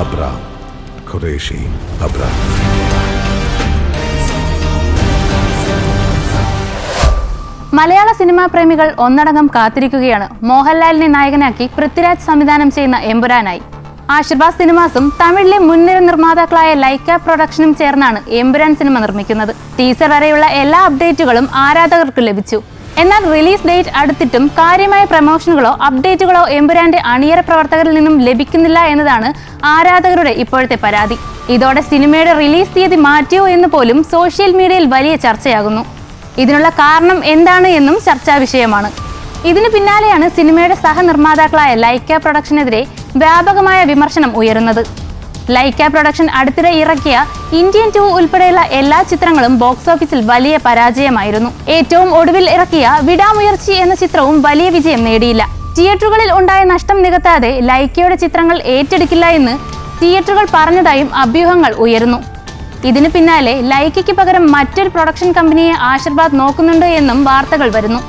Abram Qureshi Abram. മലയാള cinema പ്രേമികൾ ഒന്നടങ്കം കാത്തിരിക്കുകയാണ്. മോഹൻലാലിനെ നായകനാക്കി പൃഥ്വിരാജ് സംവിധാനം ചെയ്യുന്ന എമ്പുരാനായി. ആശീർവാദ് സിനിമാസും തമിഴിലെ മുൻനിര നിർമ്മാതാക്കളായ ലൈക്ക പ്രൊഡക്ഷനും ചേർന്നാണ് എമ്പുരാൻ സിനിമ നിർമ്മിക്കുന്നത്. ടീസർ വരെയുള്ള എല്ലാ അപ്ഡേറ്റുകളും ആരാധകർക്ക് ലഭിച്ചു. എന്നാൽ റിലീസ് ഡേറ്റ് അടുത്തിട്ടും കാര്യമായ പ്രമോഷനുകളോ അപ്ഡേറ്റുകളോ എമ്പുരാന്റെ അണിയറ പ്രവർത്തകരിൽ നിന്നും ലഭിക്കുന്നില്ല എന്നതാണ് ആരാധകരുടെ ഇപ്പോഴത്തെ പരാതി. ഇതോടെ സിനിമയുടെ റിലീസ് തീയതി മാറ്റിയോ എന്ന് പോലും സോഷ്യൽ മീഡിയയിൽ വലിയ ചർച്ചയാകുന്നു. ഇതിനുള്ള കാരണം എന്താണ് എന്നും ചർച്ചാ വിഷയമാണ്. ഇതിനു പിന്നാലെയാണ് സിനിമയുടെ സഹനിർമ്മാതാക്കളായ ലൈക്ക പ്രൊഡക്ഷനെതിരെ വ്യാപകമായ വിമർശനം ഉയരുന്നത്. ലൈക്ക പ്രൊഡക്ഷൻ അടുത്തിടെ ഇറക്കിയ ഇന്ത്യൻ ടു ഉൾപ്പെടെയുള്ള എല്ലാ ചിത്രങ്ങളും ബോക്സ് ഓഫീസിൽ വലിയ പരാജയമായിരുന്നു. ഏറ്റവും ഒടുവിൽ ഇറക്കിയ വിടാമുയർച്ചി എന്ന ചിത്രവും വലിയ വിജയം നേടിയില്ല. തിയേറ്ററുകളിൽ ഉണ്ടായ നഷ്ടം നികത്താതെ ലൈക്കയുടെ ചിത്രങ്ങൾ ഏറ്റെടുക്കില്ല എന്ന് തിയേറ്ററുകൾ പറഞ്ഞതായും അഭ്യൂഹങ്ങൾ ഉയരുന്നു. ഇതിനു പിന്നാലെ ലൈക്കയ്ക്ക് പകരം മറ്റൊരു പ്രൊഡക്ഷൻ കമ്പനിയെ ആശീർവാദ് നോക്കുന്നുണ്ട് എന്നും വാർത്തകൾ വരുന്നു.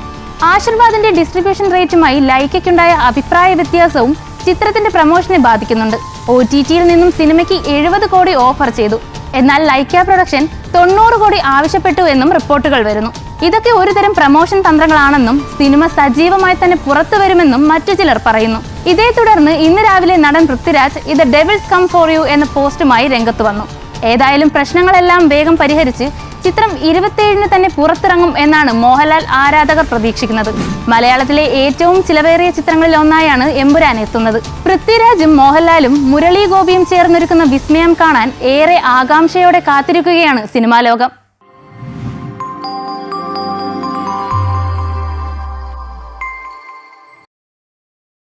ആശീർവാദിന്റെ ഡിസ്ട്രിബ്യൂഷൻ റേറ്റുമായി ലൈക്കയ്ക്കുണ്ടായ അഭിപ്രായ വ്യത്യാസവും ചിത്രത്തിന്റെ പ്രമോഷനെ ബാധിക്കുന്നുണ്ട്. ഒ ടി ടിയിൽ നിന്നും സിനിമയ്ക്ക് എഴുപത് കോടി ഓഫർ ചെയ്തു. എന്നാൽ ലൈക്ക പ്രൊഡക്ഷൻ തൊണ്ണൂറ് കോടി ആവശ്യപ്പെട്ടു എന്നും റിപ്പോർട്ടുകൾ വരുന്നു. ഇതൊക്കെ ഒരുതരം പ്രമോഷൻ തന്ത്രങ്ങളാണെന്നും സിനിമ സജീവമായി തന്നെ പുറത്തു വരുമെന്നും മറ്റു ചിലർ പറയുന്നു. ഇതേ തുടർന്ന് ഇന്ന് രാവിലെ നടൻ പൃഥ്വിരാജ് ഇത് ഡെവിൾസ് കം ഫോർ യു എന്ന പോസ്റ്റുമായി രംഗത്ത് വന്നു. ഏതായാലും പ്രശ്നങ്ങളെല്ലാം വേഗം പരിഹരിച്ച് ചിത്രം ഇരുപത്തിയേഴിന് തന്നെ പുറത്തിറങ്ങും എന്നാണ് മോഹൻലാൽ ആരാധകർ പ്രതീക്ഷിക്കുന്നത്. മലയാളത്തിലെ ഏറ്റവും ചിലവേറിയ ചിത്രങ്ങളിൽ ഒന്നായാണ് എമ്പുരാൻ എത്തുന്നത്. പൃഥ്വിരാജും മോഹൻലാലും മുരളി ഗോപിയും ചേർന്നൊരുക്കുന്ന വിസ്മയം കാണാൻ ഏറെ ആകാംക്ഷയോടെ കാത്തിരിക്കുകയാണ് സിനിമാ ലോകം.